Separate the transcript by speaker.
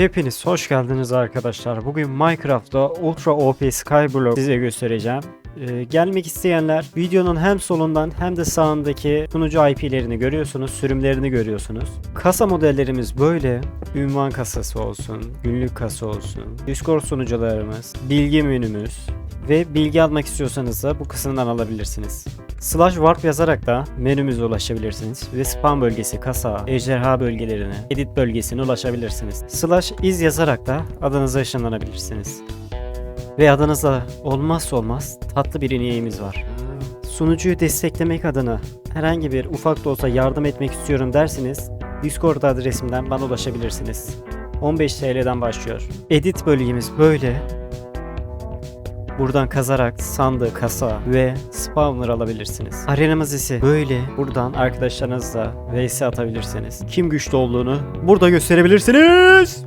Speaker 1: Hepiniz hoş geldiniz arkadaşlar. Bugün Minecraft'ta Ultra OP Skyblock size göstereceğim. Ee, gelmek isteyenler videonun hem solundan hem de sağındaki sunucu IP'lerini görüyorsunuz, sürümlerini görüyorsunuz. Kasa modellerimiz böyle. Ünvan kasası olsun, günlük kasa olsun, Discord sunucularımız, bilgi menümüz ve bilgi almak istiyorsanız da bu kısımdan alabilirsiniz. Slash warp yazarak da menümüze ulaşabilirsiniz ve spam bölgesi, kasa, ejderha bölgelerine, edit bölgesine ulaşabilirsiniz. Slash iz yazarak da adınıza ışınlanabilirsiniz. Ve adınızda olmazsa olmaz tatlı bir ineğimiz var. Sunucuyu desteklemek adına herhangi bir ufak da olsa yardım etmek istiyorum derseniz Discord adresimden bana ulaşabilirsiniz. 15 TL'den başlıyor. Edit bölgemiz böyle. Buradan kazarak sandığı, kasa ve spawner alabilirsiniz. Arenamız ise böyle. Buradan arkadaşlarınızla vs atabilirsiniz. Kim güçlü olduğunu burada gösterebilirsiniz.